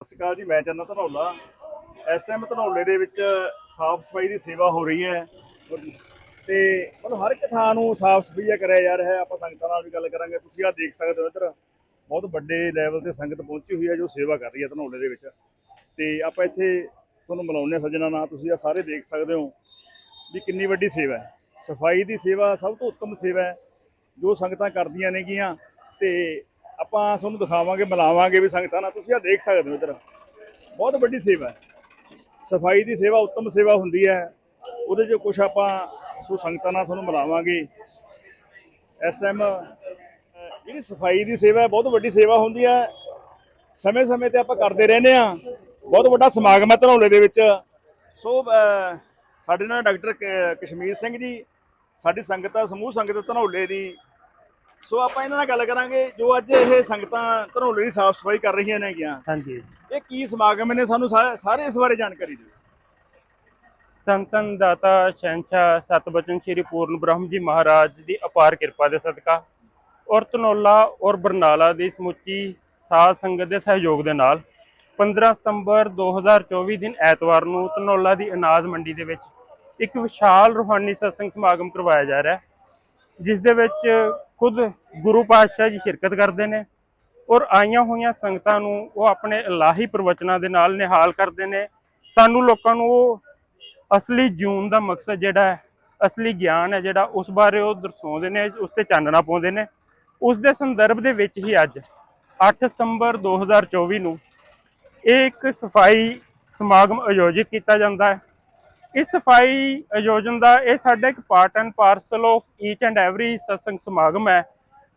ਸਤਿ ਸ਼੍ਰੀ ਅਕਾਲ ਜੀ, ਮੈਂ ਚੰਨਾ ਧਨੌਲਾ। ਇਸ ਟਾਈਮ ਧਨੌਲੇ ਦੇ ਵਿੱਚ ਸਾਫ਼ ਸਫ਼ਾਈ ਦੀ ਸੇਵਾ ਹੋ ਰਹੀ ਹੈ। ਤੇ ਮਤਲਬ ਹਰ ਇੱਕ ਥਾਂ ਨੂੰ ਸਾਫ਼ ਸਫ਼ਾਈ ਕਰਿਆ ਜਾ ਰਿਹਾ ਹੈ। ਆਪਾਂ ਸੰਗਤਾਂ ਨਾਲ ਵੀ ਗੱਲ ਕਰਾਂਗੇ। ਤੁਸੀਂ ਆ ਦੇਖ ਸਕਦੇ ਹੋ ਇੱਧਰ, ਬਹੁਤ ਵੱਡੇ ਲੈਵਲ ਤੇ ਸੰਗਤ ਪਹੁੰਚੀ ਹੋਈ ਹੈ ਜੋ ਸੇਵਾ ਕਰ ਰਹੀ ਹੈ ਧਨੌਲੇ ਦੇ ਵਿੱਚ। ਤੇ ਆਪਾਂ ਇੱਥੇ ਤੁਹਾਨੂੰ ਮਿਲਾਉਂਦੇ ਹਾਂ ਸੱਜਣਾ ਨਾਲ। ਤੁਸੀਂ ਆ ਸਾਰੇ ਦੇਖ ਸਕਦੇ ਹੋ ਵੀ ਕਿੰਨੀ ਵੱਡੀ ਸੇਵਾ ਹੈ। ਸਫ਼ਾਈ ਦੀ ਸੇਵਾ ਸਭ ਤੋਂ ਉੱਤਮ ਸੇਵਾ ਹੈ, ਜੋ ਸੰਗਤਾਂ ਕਰਦੀਆਂ ਨੇਗੀਆਂ। ਤੇ ਆਪਾਂ ਤੁਹਾਨੂੰ ਦਿਖਾਵਾਂਗੇ, ਮਿਲਾਵਾਂਗੇ ਵੀ ਸੰਗਤਾਂ ਨਾਲ। ਤੁਸੀਂ ਆ ਦੇਖ ਸਕਦੇ ਹੋ ਇੱਧਰ। ਬਹੁਤ ਵੱਡੀ ਸੇਵਾ ਹੈ। ਸਫ਼ਾਈ ਦੀ ਸੇਵਾ, ਉੱਤਮ ਸੇਵਾ ਹੁੰਦੀ ਹੈ। ਉਹਦੇ 'ਚ ਕੁਝ ਆਪਾਂ ਸੋ ਸੰਗਤਾਂ ਨਾਲ ਤੁਹਾਨੂੰ ਮਿਲਾਵਾਂਗੇ। ਇਸ ਟਾਈਮ ਜਿਹੜੀ ਸਫ਼ਾਈ ਦੀ ਸੇਵਾ ਹੈ, ਬਹੁਤ ਵੱਡੀ ਸੇਵਾ ਹੁੰਦੀ ਹੈ। ਸਮੇਂ-ਸਮੇਂ ਤੇ ਆਪਾਂ ਕਰਦੇ ਰਹਿੰਦੇ ਆ ਬਹੁਤ ਵੱਡਾ ਸਮਾਗਮ ਹੈ ਧਨੌਲੇ ਦੇ ਵਿੱਚ। ਸੋ ਸਾਡੇ ਨਾਲ ਡਾਕਟਰ ਕ- ਕਸ਼ਮੀਰ ਸਿੰਘ ਜੀ, ਸਾਡੀ ਸੰਗਤ ਆ, ਸਮੂਹ ਸੰਗਤ ਧਨੌਲੇ ਦੀ। ਸੋ ਆਪਾਂ ਇਹਨਾਂ ਨਾਲ ਗੱਲ ਕਰਾਂਗੇ ਜੋ ਅੱਜ ਇਹ ਸੰਗਤਾਂ ਧਨੌਲੇ ਦੀ ਸਾਫ਼ ਸਫ਼ਾਈ ਕਰ ਰਹੀਆਂ ਨੇਗੀਆਂ। ਹਾਂਜੀ। ਇਹ ਕੀ ਸਮਾਗਮ ਨੇ ਸਾਨੂੰ ਸਾਰੇ ਇਸ ਬਾਰੇ ਜਾਣਕਾਰੀ ਦਿਓ। ਧੰਨ ਧੰਨ ਦਾਤਾ ਸ਼ਹਿਨਸ਼ਾਹ ਸਤਬਚਨ ਸ੍ਰੀ ਪੂਰਨ ਬ੍ਰਹਮ ਜੀ ਮਹਾਰਾਜ ਦੀ ਅਪਾਰ ਕਿਰਪਾ ਦੇ ਸਦਕਾ ਔਰ ਧਨੌਲਾ ਔਰ ਬਰਨਾਲਾ ਦੀ ਸਮੁੱਚੀ ਸਾਧ ਸੰਗਤ ਦੇ ਸਹਿਯੋਗ ਦੇ ਨਾਲ 15 ਸਤੰਬਰ 2024 ਦਿਨ ਐਤਵਾਰ ਨੂੰ ਧਨੌਲਾ ਦੀ ਅਨਾਜ ਮੰਡੀ ਦੇ ਵਿੱਚ ਇੱਕ ਵਿਸ਼ਾਲ ਰੂਹਾਨੀ ਸਤਸੰਗ ਸਮਾਗਮ ਕਰਵਾਇਆ ਜਾ ਰਿਹਾ ਹੈ ਜਿਸ ਦੇ ਵਿੱਚ ਖੁਦ ਗੁਰੂ ਪਾਤਸ਼ਾਹ ਜੀ ਸ਼ਿਰਕਤ ਕਰਦੇ ਨੇ ਔਰ ਆਈਆਂ ਹੋਈਆਂ ਸੰਗਤਾਂ ਨੂੰ ਉਹ ਆਪਣੇ ਇਲਾਹੀ ਪ੍ਰਵਚਨਾਂ ਦੇ ਨਾਲ ਨਿਹਾਲ ਕਰਦੇ ਨੇ। ਸਾਨੂੰ ਲੋਕਾਂ ਨੂੰ ਉਹ ਅਸਲੀ ਜੂਨ ਦਾ ਮਕਸਦ ਜਿਹੜਾ ਹੈ, ਅਸਲੀ ਗਿਆਨ ਹੈ ਜਿਹੜਾ ਉਸ ਬਾਰੇ ਉਹ ਦਰਸਾਉਂਦੇ ਨੇ, ਉਸ ਤੇ ਚਾਨਣਾ ਪਾਉਂਦੇ ਨੇ। ਉਸ ਦੇ ਸੰਦਰਭ ਦੇ ਵਿੱਚ ਹੀ ਅੱਜ 8 ਸਤੰਬਰ 2024 ਨੂੰ ਇਹ ਇੱਕ ਸਫ਼ਾਈ ਸਮਾਗਮ ਆਯੋਜਿਤ ਕੀਤਾ ਜਾਂਦਾ ਹੈ। ਇਸ ਸਫ਼ਾਈ ਆਯੋਜਨ ਦਾ ਇਹ ਸਾਡਾ ਇੱਕ part and parcel of each and every ਸਤਸੰਗ ਸਮਾਗਮ ਹੈ।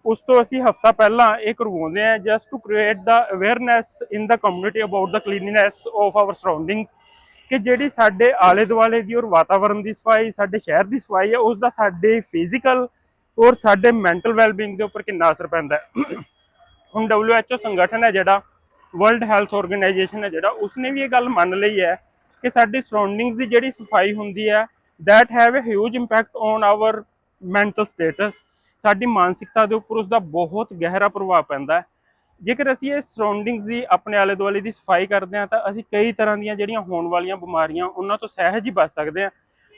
ਉਸ ਤੋਂ ਅਸੀਂ ਹਫਤਾ ਪਹਿਲਾਂ ਇਹ ਕਰਵਾਉਂਦੇ ਹਾਂ just to create the awareness in the community about the cleanliness of our surroundings ਕਿ ਜਿਹੜੀ ਸਾਡੇ ਆਲੇ ਦੁਆਲੇ ਦੀ ਔਰ ਵਾਤਾਵਰਣ ਦੀ ਸਫ਼ਾਈ, ਸਾਡੇ ਸ਼ਹਿਰ ਦੀ ਸਫ਼ਾਈ ਹੈ ਉਸ ਦਾ ਸਾਡੇ ਫਿਜ਼ੀਕਲ ਔਰ ਸਾਡੇ ਮੈਂਟਲ ਵੈਲਬੀਇੰਗ ਦੇ ਉੱਪਰ ਕਿੰਨਾ ਅਸਰ ਪੈਂਦਾ ਹੈ। ਹੁਣ WHO ਸੰਗਠਨ ਹੈ ਜਿਹੜਾ ਵਰਲਡ ਹੈਲਥ ਆਰਗੇਨਾਈਜੇਸ਼ਨ ਹੈ ਜਿਹੜਾ, ਉਸਨੇ ਵੀ ਇਹ ਗੱਲ ਮੰਨ ਲਈ ਹੈ ਕਿ ਸਾਡੀ ਸਰਾਊਂਡਿੰਗਸ ਦੀ ਜਿਹੜੀ ਸਫ਼ਾਈ ਹੁੰਦੀ ਹੈ that have a huge impact on our mental states ਸਾਡੀ ਮਾਨਸਿਕਤਾ ਦੇ ਉੱਪਰ ਉਸ ਦਾ ਬਹੁਤ ਗਹਿਰਾ ਪ੍ਰਭਾਵ ਪੈਂਦਾ ਹੈ। ਜੇਕਰ ਅਸੀਂ ਇਹ ਸਰਾਊਂਡਿੰਗਸ ਦੀ ਆਪਣੇ ਆਲੇ ਦੁਆਲੇ ਦੀ ਸਫ਼ਾਈ ਕਰਦੇ ਹਾਂ, ਤਾਂ ਅਸੀਂ ਕਈ ਤਰ੍ਹਾਂ ਦੀਆਂ ਜਿਹੜੀਆਂ ਹੋਣ ਵਾਲੀਆਂ ਬਿਮਾਰੀਆਂ ਉਹਨਾਂ ਤੋਂ ਸਹਿਜ ਹੀ ਬਚ ਸਕਦੇ ਹਾਂ।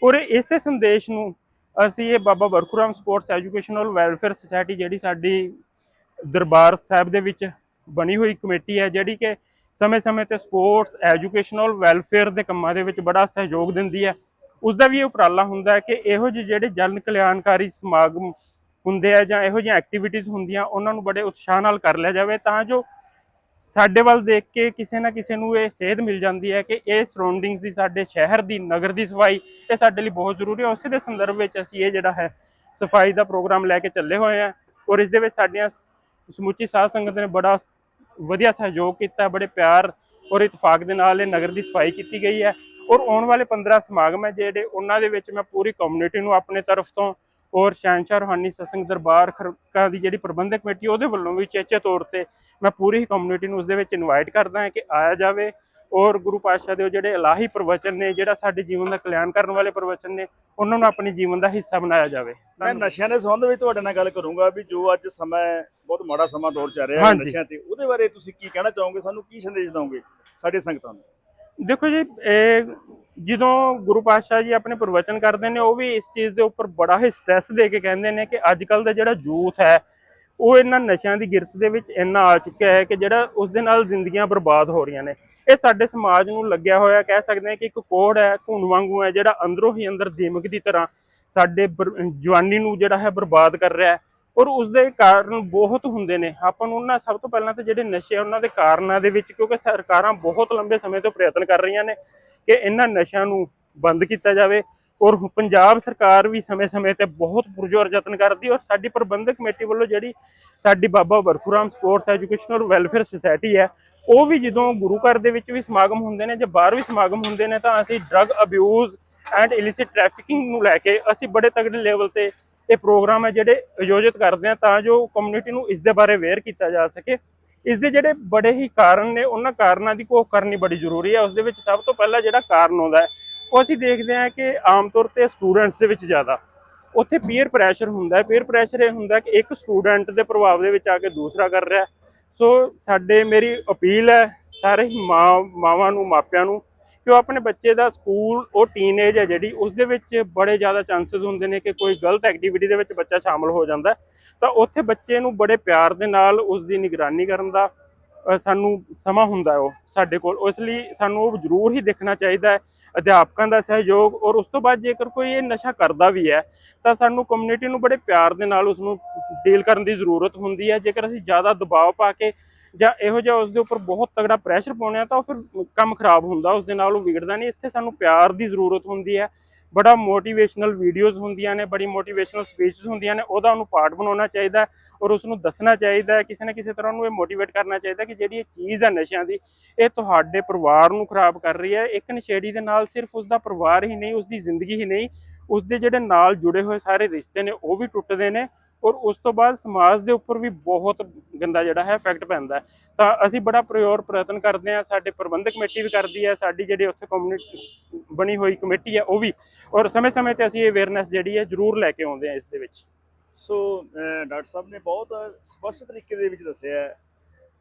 ਔਰ ਇਸੇ ਸੰਦੇਸ਼ ਨੂੰ ਅਸੀਂ ਇਹ Baba Barkhuram sports educational welfare society ਜਿਹੜੀ ਸਾਡੀ ਦਰਬਾਰ ਸਾਹਿਬ ਦੇ ਵਿੱਚ ਬਣੀ ਹੋਈ ਕਮੇਟੀ ਹੈ, ਜਿਹੜੀ ਕਿ ਸਮੇਂ-ਸਮੇਂ ਤੇ ਸਪੋਰਟਸ ਐਜੂਕੇਸ਼ਨਲ ਵੈਲਫੇਅਰ ਦੇ ਕੰਮਾਂ ਦੇ ਵਿੱਚ ਬੜਾ ਸਹਿਯੋਗ ਦਿੰਦੀ ਹੈ। ਉਸ ਦਾ ਵੀ ਇਹ ਉਪਰਾਲਾ ਹੁੰਦਾ ਹੈ ਕਿ ਇਹੋ ਜਿਹੇ ਜਿਹੜੇ ਜਨ ਕਲਿਆਣਕਾਰੀ ਸਮਾਗਮ ਹੁੰਦੇ ਆ ਜਾਂ ਇਹੋ ਜਿਹੀਆਂ ਐਕਟੀਵਿਟੀਜ਼ ਹੁੰਦੀਆਂ, ਉਹਨਾਂ ਨੂੰ ਬੜੇ ਉਤਸ਼ਾਹ ਨਾਲ ਕਰ ਲਿਆ ਜਾਵੇ ਤਾਂ ਜੋ ਸਾਡੇ ਵੱਲ ਦੇਖ ਕੇ ਕਿਸੇ ਨਾ ਕਿਸੇ ਨੂੰ ਇਹ ਸੇਧ ਮਿਲ ਜਾਂਦੀ ਹੈ ਕਿ ਇਹ ਸਰਾਊਂਡਿੰਗਸ ਦੀ, ਸਾਡੇ ਸ਼ਹਿਰ ਦੀ, ਨਗਰ ਦੀ ਸਫ਼ਾਈ ਇਹ ਸਾਡੇ ਲਈ ਬਹੁਤ ਜ਼ਰੂਰੀ ਹੈ। ਉਸੇ ਦੇ ਸੰਦਰਭ ਵਿੱਚ ਅਸੀਂ ਇਹ ਜਿਹੜਾ ਹੈ ਸਫ਼ਾਈ ਦਾ ਪ੍ਰੋਗਰਾਮ ਲੈ ਕੇ ਚੱਲੇ ਹੋਏ ਹਾਂ ਔਰ ਇਸ ਦੇ ਵਿੱਚ ਸਾਡੀਆਂ ਸਮੁੱਚੀ ਸਾਧ ਸੰਗਤ ਨੇ ਬੜਾ ਵਧੀਆ ਸਹਿਯੋਗ ਕੀਤਾ, ਬੜੇ ਪਿਆਰ ਔਰ ਇਤਫਾਕ ਦੇ ਨਾਲ ਇਹ ਨਗਰ ਦੀ ਸਫ਼ਾਈ ਕੀਤੀ ਗਈ ਹੈ। ਔਰ ਆਉਣ ਵਾਲੇ 15 ਸਮਾਗਮ ਹੈ ਜਿਹੜੇ ਉਹਨਾਂ ਦੇ ਵਿੱਚ ਮੈਂ ਪੂਰੀ ਕਮਿਊਨਿਟੀ ਨੂੰ ਆਪਣੇ ਤਰਫ ਤੋਂ ਔਰ ਸ਼ਹਿਨਸ਼ਾਹ ਰੂਹਾਨੀ ਸਤਸੰਗ ਦਰਬਾਰ ਖਰਕਾ ਦੀ ਜਿਹੜੀ ਪ੍ਰਬੰਧਕ ਕਮੇਟੀ, ਉਹਦੇ ਵੱਲੋਂ ਵੀ ਚੇਚੇ ਤੌਰ ਤੇ ਮੈਂ ਪੂਰੀ ਕਮਿਊਨਿਟੀ ਨੂੰ ਉਸ ਦੇ ਵਿੱਚ ਇਨਵਾਈਟ ਕਰਦਾ ਹਾਂ ਕਿ ਆਇਆ ਜਾਵੇ। ਔਰ ਗੁਰੂ ਪਾਤਸ਼ਾਹ ਦੇ ਜਿਹੜੇ ਇਲਾਹੀ ਪ੍ਰਵਚਨ ਨੇ ਜਿਹੜਾ ਸਾਡੇ ਜੀਵਨ ਦਾ ਕਲਿਆਣ ਕਰਨ ਵਾਲੇ ਪ੍ਰਵਚਨ ਨੇ ਉਹਨਾਂ ਨੂੰ ਆਪਣੀ ਜੀਵਨ ਦਾ ਹਿੱਸਾ ਬਣਾਇਆ ਜਾਵੇ। ਮੈਂ ਨਸ਼ਿਆਂ ਦੇ ਸੰਬੰਧ ਵਿੱਚ ਤੁਹਾਡੇ ਨਾਲ ਗੱਲ ਕਰੂੰਗਾ ਵੀ ਜੋ ਅੱਜ ਸਮਾਂ ਬਹੁਤ ਮਾੜਾ ਸਮਾਂ ਦੌਰ ਚੱਲ ਰਿਹਾ ਹੈ। ਨਸ਼ਿਆਂ ਤੇ। ਉਹਦੇ ਬਾਰੇ ਤੁਸੀਂ ਕੀ ਕਹਿਣਾ ਚਾਹੋਗੇ? ਸਾਨੂੰ ਕੀ ਸੰਦੇਸ਼ ਦਿਓਗੇ ਸਾਡੇ ਸੰਗਤਾਂ ਨੂੰ? ਦੇਖੋ ਜੀ ਇਹ ਜਦੋਂ ਗੁਰੂ ਪਾਤਸ਼ਾਹ ਜੀ ਆਪਣੇ ਪ੍ਰਵਚਨ ਕਰਦੇ ਨੇ ਉਹ ਵੀ ਇਸ ਚੀਜ਼ ਦੇ ਉੱਪਰ ਬੜਾ ਹੀ ਸਟ੍ਰੈਸ ਦੇ ਕੇ ਕਹਿੰਦੇ ਨੇ ਕਿ ਅੱਜ ਕੱਲ ਦਾ ਜਿਹੜਾ ਯੂਥ ਹੈ ਉਹ ਇਹਨਾਂ ਨਸ਼ਿਆਂ ਦੀ ਗਿਰਤ ਦੇ ਵਿੱਚ ਇੰਨਾ ਆ ਚੁੱਕਿਆ ਹੈ ਕਿ ਜਿਹੜਾ ਉਸ ਦੇ ਨਾਲ ਜ਼ਿੰਦਗੀਆਂ ਬਰਬਾਦ ਹੋ ਰਹੀਆਂ ਨੇ। ਇਹ ਸਾਡੇ ਸਮਾਜ ਨੂੰ ਲੱਗਿਆ ਹੋਇਆ, ਕਹਿ ਸਕਦੇ ਹਾਂ ਕਿ ਇੱਕ ਕੋੜ ਹੈ ਧੁਨ ਵਾਂਗੂ ਹੈ, ਜਿਹੜਾ ਅੰਦਰੋਂ ਹੀ ਅੰਦਰ ਦੀਮਕ ਦੀ ਤਰ੍ਹਾਂ ਸਾਡੇ ਬਰ- ਜਵਾਨੀ ਨੂੰ ਜਿਹੜਾ ਹੈ ਬਰਬਾਦ ਕਰ ਰਿਹਾ ਹੈ। ਔਰ ਉਸ ਦੇ ਕਾਰਨ ਬਹੁਤ ਹੁੰਦੇ ਨੇ। ਆਪਾਂ ਨੂੰ ਉਹਨਾਂ ਸਭ ਤੋਂ ਪਹਿਲਾਂ ਤਾਂ ਜਿਹੜੇ ਨਸ਼ੇ ਉਹਨਾਂ ਦੇ ਕਾਰਨਾਂ ਦੇ ਵਿੱਚ, ਕਿਉਂਕਿ ਸਰਕਾਰਾਂ ਬਹੁਤ ਲੰਬੇ ਸਮੇਂ ਤੋਂ ਪ੍ਰਯਤਨ ਕਰ ਰਹੀਆਂ ਨੇ ਕਿ ਇਹਨਾਂ ਨਸ਼ਿਆਂ ਨੂੰ ਬੰਦ ਕੀਤਾ ਜਾਵੇ। ਔਰ ਪੰਜਾਬ ਸਰਕਾਰ ਵੀ ਸਮੇਂ-ਸਮੇਂ ਤੇ ਬਹੁਤ ਪੁਰਜੋਰ ਯਤਨ ਕਰਦੀ ਔਰ ਸਾਡੀ ਪ੍ਰਬੰਧਕ ਕਮੇਟੀ ਵੱਲੋਂ ਜਿਹੜੀ ਸਾਡੀ Baba Barkhuram sports educational welfare society ਹੈ ਉਹ ਵੀ ਜਦੋਂ ਗੁਰੂ ਘਰ ਦੇ ਵਿੱਚ ਵੀ ਸਮਾਗਮ ਹੁੰਦੇ ਨੇ ਜਾਂ ਬਾਹਰ ਵੀ ਸਮਾਗਮ ਹੁੰਦੇ ਨੇ ਤਾਂ ਅਸੀਂ drug abuse and illicit trafficking ਨੂੰ ਲੈ ਕੇ ਅਸੀਂ ਬੜੇ ਤਗੜੇ ਲੈਵਲ ਤੇ ਇਹ ਪ੍ਰੋਗਰਾਮ ਹੈ ਜਿਹੜੇ ਆਯੋਜਿਤ ਕਰਦੇ ਆ ਤਾਂ ਜੋ ਕਮਿਊਨਿਟੀ ਨੂੰ ਇਸ ਦੇ ਬਾਰੇ ਅਵੇਅਰ ਕੀਤਾ ਜਾ ਸਕੇ। ਇਸ ਦੇ ਜਿਹੜੇ ਬੜੇ ਹੀ ਕਾਰਨ ਨੇ, ਉਹਨਾਂ ਕਾਰਨਾਂ ਦੀ ਘੋਖ ਕਰਨੀ ਬੜੀ ਜ਼ਰੂਰੀ ਹੈ। ਉਸ ਦੇ ਵਿੱਚ ਸਭ ਤੋਂ ਪਹਿਲਾਂ ਜਿਹੜਾ ਕਾਰਨ ਆਉਂਦਾ ਹੈ, ਉਹ ਅਸੀਂ ਦੇਖਦੇ ਹਾਂ ਕਿ ਆਮ ਤੌਰ ਤੇ ਸਟੂਡੈਂਟਸ ਦੇ ਵਿੱਚ ਜ਼ਿਆਦਾ। ਉੱਥੇ ਪੀਅਰ ਪ੍ਰੈਸ਼ਰ ਹੁੰਦਾ ਹੈ। ਪੀਅਰ ਪ੍ਰੈਸ਼ਰ ਇਹ ਹੁੰਦਾ ਕਿ ਇੱਕ ਸਟੂਡੈਂਟ ਦੇ ਪ੍ਰਭਾਵ ਦੇ ਵਿੱਚ ਆ ਕੇ ਦੂਸਰਾ ਕਰ ਰਿਹਾ ਸੋ ਸਾਡੇ ਮੇਰੀ ਅਪੀਲ ਹੈ ਸਾਰੇ ਮਾਂ ਮਾਵਾਂ ਨੂੰ, ਮਾਪਿਆਂ ਨੂੰ ਕਿ ਉਹ ਆਪਣੇ ਬੱਚੇ ਦਾ ਸਕੂਲ, ਉਹ ਟੀਨੇਜ ਹੈ ਜਿਹੜੀ, ਉਸ ਦੇ ਵਿੱਚ ਬੜੇ ਜ਼ਿਆਦਾ ਚਾਂਸਸ ਹੁੰਦੇ ਨੇ ਕਿ ਕੋਈ ਗਲਤ ਐਕਟੀਵਿਟੀ ਦੇ ਵਿੱਚ ਬੱਚਾ ਸ਼ਾਮਲ ਹੋ ਜਾਂਦਾ ਤਾਂ ਉੱਥੇ ਬੱਚੇ ਨੂੰ ਬੜੇ ਪਿਆਰ ਦੇ ਨਾਲ ਉਸ ਦੀ ਨਿਗਰਾਨੀ ਕਰਨ ਦਾ ਸਾਨੂੰ ਸਮਾਂ ਹੁੰਦਾ ਉਹ ਸਾਡੇ ਕੋਲ। ਉਸ ਲਈ ਸਾਨੂੰ ਉਹ ਜ਼ਰੂਰ ਹੀ ਦੇਖਣਾ ਚਾਹੀਦਾ ਹੈ ਅਧਿਆਪਕਾਂ ਦਾ ਸਹਿਯੋਗ ਔਰ ਉਸ ਤੋਂ ਬਾਅਦ ਜੇਕਰ ਕੋਈ ਇਹ ਨਸ਼ਾ ਕਰਦਾ ਵੀ ਹੈ, ਤਾਂ ਸਾਨੂੰ ਕਮਿਊਨਿਟੀ ਨੂੰ ਬੜੇ ਪਿਆਰ ਦੇ ਨਾਲ ਉਸ ਨੂੰ ਡੀਲ ਕਰਨ ਦੀ ਜ਼ਰੂਰਤ ਹੁੰਦੀ ਹੈ। ਜੇਕਰ ਅਸੀਂ ਜ਼ਿਆਦਾ ਦਬਾਅ ਪਾ ਕੇ ਜਾਂ ਇਹੋ ਜਿਹਾ ਉਸ ਦੇ ਉੱਪਰ ਬਹੁਤ ਤਗੜਾ ਪ੍ਰੈਸ਼ਰ ਪਾਉਂਦੇ ਆ ਤਾਂ ਉਹ ਫਿਰ ਕੰਮ ਖਰਾਬ ਹੁੰਦਾ ਉਸ ਦੇ ਨਾਲ ਉਹ ਵਿਗੜਦਾ ਨਹੀਂ। ਇੱਥੇ ਸਾਨੂੰ ਪਿਆਰ ਦੀ ਜ਼ਰੂਰਤ ਹੁੰਦੀ ਹੈ। ਬੜਾ ਮੋਟੀਵੇਸ਼ਨਲ ਵੀਡੀਓਜ਼ ਹੁੰਦੀਆਂ ਨੇ, ਬੜੀ ਮੋਟੀਵੇਸ਼ਨਲ ਸਪੀਚਸ ਹੁੰਦੀਆਂ ਨੇ, ਉਹਦਾ ਉਹਨੂੰ ਪਾਰਟ ਬਣਾਉਣਾ ਚਾਹੀਦਾ ਔਰ ਉਸ ਨੂੰ ਦੱਸਣਾ ਚਾਹੀਦਾ ਕਿਸੇ ਨਾ ਕਿਸੇ ਤਰ੍ਹਾਂ ਉਹਨੂੰ ਇਹ ਮੋਟੀਵੇਟ ਕਰਨਾ ਚਾਹੀਦਾ ਕਿ ਜਿਹੜੀ ਇਹ ਚੀਜ਼ ਹੈ ਨਸ਼ਿਆਂ ਦੀ, ਇਹ ਤੁਹਾਡੇ ਪਰਿਵਾਰ ਨੂੰ ਖਰਾਬ ਕਰ ਰਹੀ ਹੈ, ਇੱਕ ਨਸ਼ੇੜੀ ਦੇ ਨਾਲ ਸਿਰਫ ਉਸ ਦਾ ਪਰਿਵਾਰ ਹੀ ਨਹੀਂ ਉਸ ਦੀ ਜ਼ਿੰਦਗੀ ਹੀ ਨਹੀਂ ਉਸ ਦੇ ਜਿਹੜੇ ਨਾਲ ਜੁੜੇ ਹੋਏ ਸਾਰੇ ਰਿਸ਼ਤੇ ਨੇ, ਉਹ ਵੀ ਟੁੱਟਦੇ ਨੇ ਔਰ ਉਸ ਤੋਂ ਬਾਅਦ ਸਮਾਜ ਦੇ ਉੱਪਰ ਵੀ ਬਹੁਤ ਗੰਦਾ ਜਿਹੜਾ ਹੈ ਇਫੈਕਟ ਪੈਂਦਾ ਹੈ। ਤਾਂ ਅਸੀਂ ਬੜਾ ਪ੍ਰਯੋਰ ਪ੍ਰਯਤਨ ਕਰਦੇ ਹਾਂ, ਸਾਡੇ ਪ੍ਰਬੰਧਕ ਕਮੇਟੀ ਵੀ ਕਰਦੀ ਹੈ, ਸਾਡੀ ਜਿਹੜੀ ਉੱਥੇ ਕਮਿਊਨਿਟੀ ਬਣੀ ਹੋਈ ਕਮੇਟੀ ਹੈ, ਉਹ ਵੀ। ਔਰ ਸਮੇਂ-ਸਮੇਂ ਤੇ ਅਸੀਂ ਇਹ ਅਵੇਅਰਨੈਸ ਜਿਹੜੀ ਹੈ, ਜ਼ਰੂਰ ਲੈ ਕੇ ਆਉਂਦੇ ਹਾਂ ਇਸ ਦੇ ਵਿੱਚ। ਸੋ ਅਹ ਡਾਕਟਰ ਸਾਹਿਬ ਨੇ ਬਹੁਤ ਸਪਸ਼ਟ ਤਰੀਕੇ ਦੇ ਵਿੱਚ ਦੱਸਿਆ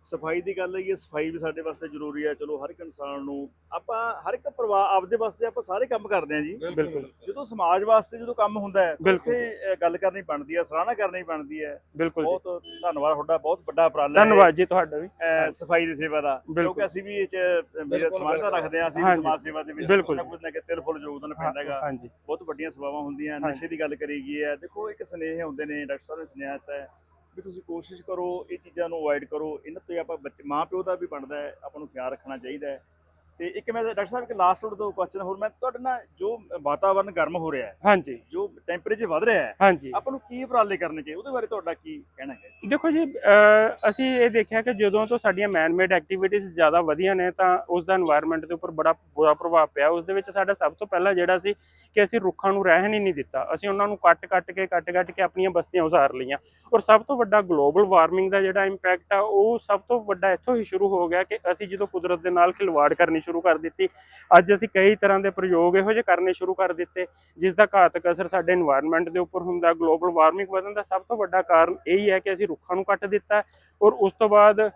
ਸਫ਼ਾਈ ਦੀ ਗੱਲ ਹੈ ਸਫ਼ਾਈ ਵੀ ਸਾਡੇ ਵਾਸਤੇ ਜ਼ਰੂਰੀ ਹੈ। ਚਲੋ ਹਰ ਇੱਕ ਇਨਸਾਨ ਨੂੰ ਆਪਾਂ ਹਰ ਇੱਕ ਪਰਿਵਾਰ ਆਪਦੇ ਵਾਸਤੇ ਆਪਾਂ ਸਾਰੇ ਕੰਮ ਕਰਦੇ ਹਾਂ ਜੀ। ਬਿਲਕੁਲ ਜਦੋਂ ਸਮਾਜ ਵਾਸਤੇ ਜਦੋਂ ਕੰਮ ਹੁੰਦਾ ਹੈ। ਉੱਥੇ ਗੱਲ ਕਰਨੀ ਬਣਦੀ ਹੈ ਸਰਾਹਨਾ ਕਰਨੀ ਬਣਦੀ ਹੈ। ਬਿਲਕੁਲ ਬਹੁਤ ਧੰਨਵਾਦ ਤੁਹਾਡਾ ਬਹੁਤ ਵੱਡਾ ਉਪਰਾਲਾ ਹੈ। ਧੰਨਵਾਦ ਜੀ ਤੁਹਾਡਾ ਵੀ। ਸਫ਼ਾਈ ਦੀ ਸੇਵਾ ਦਾ। ਕਿਉਂਕਿ ਅਸੀਂ ਵੀ ਇਹ ਚ ਮੇਰੇ ਸਮਾਨਤਾ। ਰੱਖਦੇ ਹਾਂ ਅਸੀਂ ਵੀ। ਸਮਾਜ ਸੇਵਾ ਦੇ ਵਿੱਚ ਬਿਲਕੁਲ। ਕੁਝ ਨਾ ਕੁਝ ਨਾ ਕਿ ਤਿਲ ਫੁੱਲ ਯੋਗਦਾਨ ਪੈਂਦਾ ਹੈਗਾ। ਬਹੁਤ ਵੱਡੀਆਂ ਸੇਵਾਵਾਂ ਹੁੰਦੀਆਂ। ਨਸ਼ੇ ਦੀ ਗੱਲ ਕਰੀ ਗਈ ਹੈ। ਦੇਖੋ ਇੱਕ ਸਨੇਹ ਹੁੰਦੇ ਨੇ ਡਾਕਟਰ ਸਾਹਿਬ ਨੇ ਸੁਨੇਹਾ ਦਿੱਤਾ ਹੈ। ਵੀ ਤੁਸੀਂ ਕੋਸ਼ਿਸ਼ ਕਰੋ, ਇਹ ਚੀਜ਼ਾਂ ਨੂੰ ਅਵੋਇਡ ਕਰੋ। ਇਹਨਾਂ ਤੋਂ ਆਪਾਂ ਬੱਚੇ ਮਾਂ ਪਿਓ ਦਾ ਵੀ ਬਣਦਾ ਹੈ, ਆਪਾਂ ਨੂੰ ਖਿਆਲ ਰੱਖਣਾ ਚਾਹੀਦਾ ਹੈ। ਤੇ ਇੱਕ ਮੈਂ ਡਾਕਟਰ ਸਾਹਿਬ ਇੱਕ ਲਾਸਟ ਰੋਡ ਤੋਂ ਕੁਐਸਚਨ ਹੋਰ ਮੈਂ ਤੁਹਾਡੇ ਨਾਲ ਜੋ ਵਾਤਾਵਰਨ ਗਰਮ ਹੋ ਰਿਹਾ ਹੈ ਹਾਂਜੀ। ਜੋ ਟੈਂਪਰੇਚਰ ਵਧ ਰਿਹਾ ਹੈ ਹਾਂਜੀ। ਆਪਾਂ ਨੂੰ ਕੀ ਉਪਰਾਲੇ ਕਰਨੇ ਚਾਹੀਦੇ ਉਹਦੇ ਬਾਰੇ ਤੁਹਾਡਾ ਕੀ ਕਹਿਣਾ ਹੈ? ਦੇਖੋ ਜੀ ਅਸੀਂ ਇਹ ਦੇਖਿਆ ਕਿ ਜਦੋਂ ਤੋਂ ਸਾਡੀਆਂ ਮੈਨ ਮੇਡ ਐਕਟੀਵਿਟੀਜ਼ ਜ਼ਿਆਦਾ ਵਧੀਆਂ ਨੇ ਤਾਂ ਉਸ ਦਾ এনवायरमेंट ਦੇ ਉੱਪਰ ਬੜਾ ਬੁਰਾ ਪ੍ਰਭਾਵ ਪਿਆ। ਉਸ ਦੇ ਵਿੱਚ ਸਾਡਾ ਸਭ ਤੋਂ ਪਹਿਲਾਂ ਜਿਹੜਾ ਸੀ ਕਿ ਅਸੀਂ ਰੁੱਖਾਂ ਨੂੰ ਰਹਿਣ ਹੀ ਨਹੀਂ ਦਿੱਤਾ। ਅਸੀਂ ਉਹਨਾਂ ਨੂੰ ਕੱਟ-ਕੱਟ ਕੇ ਕੱਟ-ਕੱਟ ਕੇ ਆਪਣੀਆਂ ਬਸਤੀਆਂ ਉਸਾਰ ਲਈਆਂ। ਔਰ ਸਭ ਤੋਂ ਵੱਡਾ ਗਲੋਬਲ ਵਾਰਮਿੰਗ ਦਾ ਜਿਹੜਾ ਇੰਪੈਕਟ ਆ ਉਹ ਸਭ ਤੋਂ ਵੱਡਾ ਇੱਥੋਂ ਹੀ ਸ਼ੁਰੂ ਹੋ ਗਿਆ ਕਿ ਅਸੀਂ ਜਦੋਂ ਕੁਦਰਤ ਦੇ ਨਾਲ ਖਿਲਵਾੜ ਕਰਨੀ ਸ਼ੁਰੂ ਸ਼ੁਰੂ ਕਰ ਦਿੱਤੀ। ਅੱਜ ਅਸੀਂ ਕਈ ਤਰ੍ਹਾਂ ਦੇ ਪ੍ਰਯੋਗ ਇਹੋ ਜਿਹੇ ਕਰਨੇ ਸ਼ੁਰੂ ਕਰ ਦਿੱਤੇ ਜਿਸ ਦਾ ਘਾਤਕ ਅਸਰ ਸਾਡੇ এনवायरमेंट ਦੇ ਉੱਪਰ ਹੁੰਦਾ ਗਲੋਬਲ ਵਾਰਮਿੰਗ ਵਧਣ ਦਾ ਸਭ ਤੋਂ ਵੱਡਾ ਕਾਰਨ ਇਹ ਹੀ ਹੈ ਕਿ ਅਸੀਂ ਰੁੱਖਾਂ ਨੂੰ ਕੱਟ ਦਿੱਤਾ ਔਰ ਉਸ ਤੋਂ ਬਾਅਦ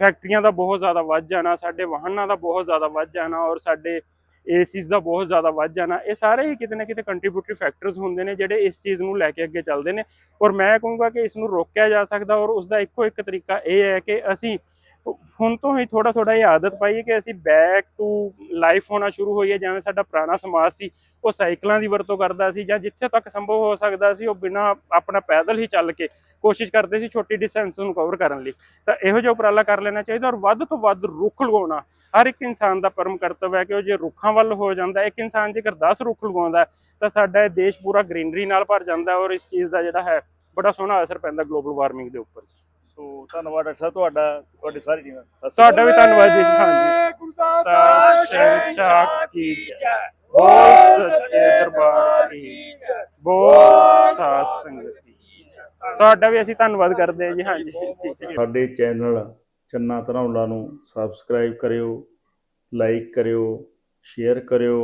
ਫੈਕਟਰੀਆਂ ਦਾ ਬਹੁਤ ਜ਼ਿਆਦਾ ਵੱਧ ਜਾਣਾ, ਸਾਡੇ ਵਾਹਨਾਂ ਦਾ ਬਹੁਤ ਜ਼ਿਆਦਾ ਵੱਧ ਜਾਣਾ ਔਰ ਸਾਡੇ ਏਸੀਸ ਦਾ ਬਹੁਤ ਜ਼ਿਆਦਾ ਵੱਧ ਜਾਣਾ, ਇਹ ਸਾਰੇ ਹੀ ਕਿਤੇ ਨਾ ਕਿਤੇ ਕੰਟਰੀਬਿਊਟਰੀ ਫੈਕਟਰਸ ਹੁੰਦੇ ਨੇ ਜਿਹੜੇ ਇਸ ਚੀਜ਼ ਨੂੰ ਲੈ ਕੇ ਅੱਗੇ ਚੱਲਦੇ ਨੇ। ਔਰ ਮੈਂ ਕਹੂੰਗਾ ਕਿ ਇਸ ਨੂੰ ਰੋਕਿਆ ਜਾ ਸਕਦਾ ਔਰ ਉਸ ਦਾ ਇੱਕੋ ਇੱਕ ਤਰੀਕਾ ਇਹ ਹੈ ਕਿ ਅਸੀਂ ਹੁਣ ਤੋਂ ਹੀ ਥੋੜਾ ਥੋੜਾ ਇਹ ਆਦਤ ਪਾਈਏ ਕਿ ਅਸੀਂ ਬੈਕ ਟੂ ਲਾਈਫ ਹੋਣਾ ਸ਼ੁਰੂ ਹੋਈਏ ਜਿਵੇਂ ਸਾਡਾ ਪੁਰਾਣਾ ਸਮਾਜ ਸੀ, ਉਹ ਸਾਈਕਲਾਂ ਦੀ ਵਰਤੋਂ ਕਰਦਾ ਸੀ ਜਾਂ ਜਿੱਥੇ ਤੱਕ ਸੰਭਵ ਹੋ ਸਕਦਾ ਸੀ, ਉਹ ਬਿਨਾ ਆਪਣਾ ਪੈਦਲ ਹੀ ਚੱਲ ਕੇ ਕੋਸ਼ਿਸ਼ ਕਰਦੇ ਸੀ ਛੋਟੀ ਡਿਸਟੈਂਸ ਨੂੰ ਕਵਰ ਕਰਨ ਲਈ। ਤਾਂ ਇਹੋ ਜਿਹਾ ਉਪਰਾਲਾ ਕਰ ਲੈਣਾ ਚਾਹੀਦਾ ਔਰ ਵੱਧ ਤੋਂ ਵੱਧ ਰੁੱਖ ਲਗਾਉਣਾ। ਹਰ ਇੱਕ ਇਨਸਾਨ ਦਾ ਪਰਮ ਕਰਤਵ ਹੈ ਕਿ ਉਹ ਜੇ ਰੁੱਖਾਂ ਵੱਲ ਹੋ ਜਾਂਦਾ, ਇੱਕ ਇਨਸਾਨ ਜੇਕਰ 10 ਰੁੱਖ ਲਗਾਉਂਦਾ ਤਾਂ ਸਾਡਾ ਇਹ ਦੇਸ਼ ਪੂਰਾ ਗ੍ਰੀਨਰੀ ਨਾਲ ਭਰ ਜਾਂਦਾ ਔਰ ਇਸ ਚੀਜ਼ ਦਾ ਜਿਹੜਾ ਹੈ, ਬੜਾ ਸੋਹਣਾ ਅਸਰ ਪੈਂਦਾ ਗਲੋਬਲ ਵਾਰਮਿੰਗ ਦੇ ਉੱਪਰ। ਸੋ ਧੰਨਵਾਦ ਡਾਕਟਰ ਸਾਹਿਬ ਤੁਹਾਡਾ ਤੁਹਾਡੀ ਸਾਰੀ ਟੀਮ ਦਾ। ਤੁਹਾਡਾ ਵੀ ਧੰਨਵਾਦ ਜੀ। ਹਾਂਜੀ। ਗੁਰਦਾਸ ਸ਼ਹਿਨਸ਼ਾਹ ਕੀ ਜੈ ਬੋਲ ਸੱਚੇ ਦਰਬਾਰ ਕੀ ਬੋਲ ਸਾਧ ਸੰਗਤ ਕੀ ਤੁਹਾਡਾ ਵੀ ਅਸੀਂ ਧੰਨਵਾਦ ਕਰਦੇ ਹਾਂ ਜੀ। ਹਾਂਜੀ ਸਾਡੇ ਚੈਨਲ ਚੰਨਾ ਧਰੌਲਾ ਨੂੰ ਸਬਸਕ੍ਰਾਈਬ ਕਰਿਓ ਲਾਈਕ ਕਰਿਓ ਸ਼ੇਅਰ ਕਰਿਓ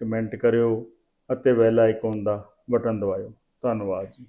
ਕਮੈਂਟ ਕਰਿਓ ਅਤੇ ਬੈਲ ਆਈਕਨ ਦਾ ਬਟਨ ਦਬਾਇਓ। ਧੰਨਵਾਦ ਜੀ।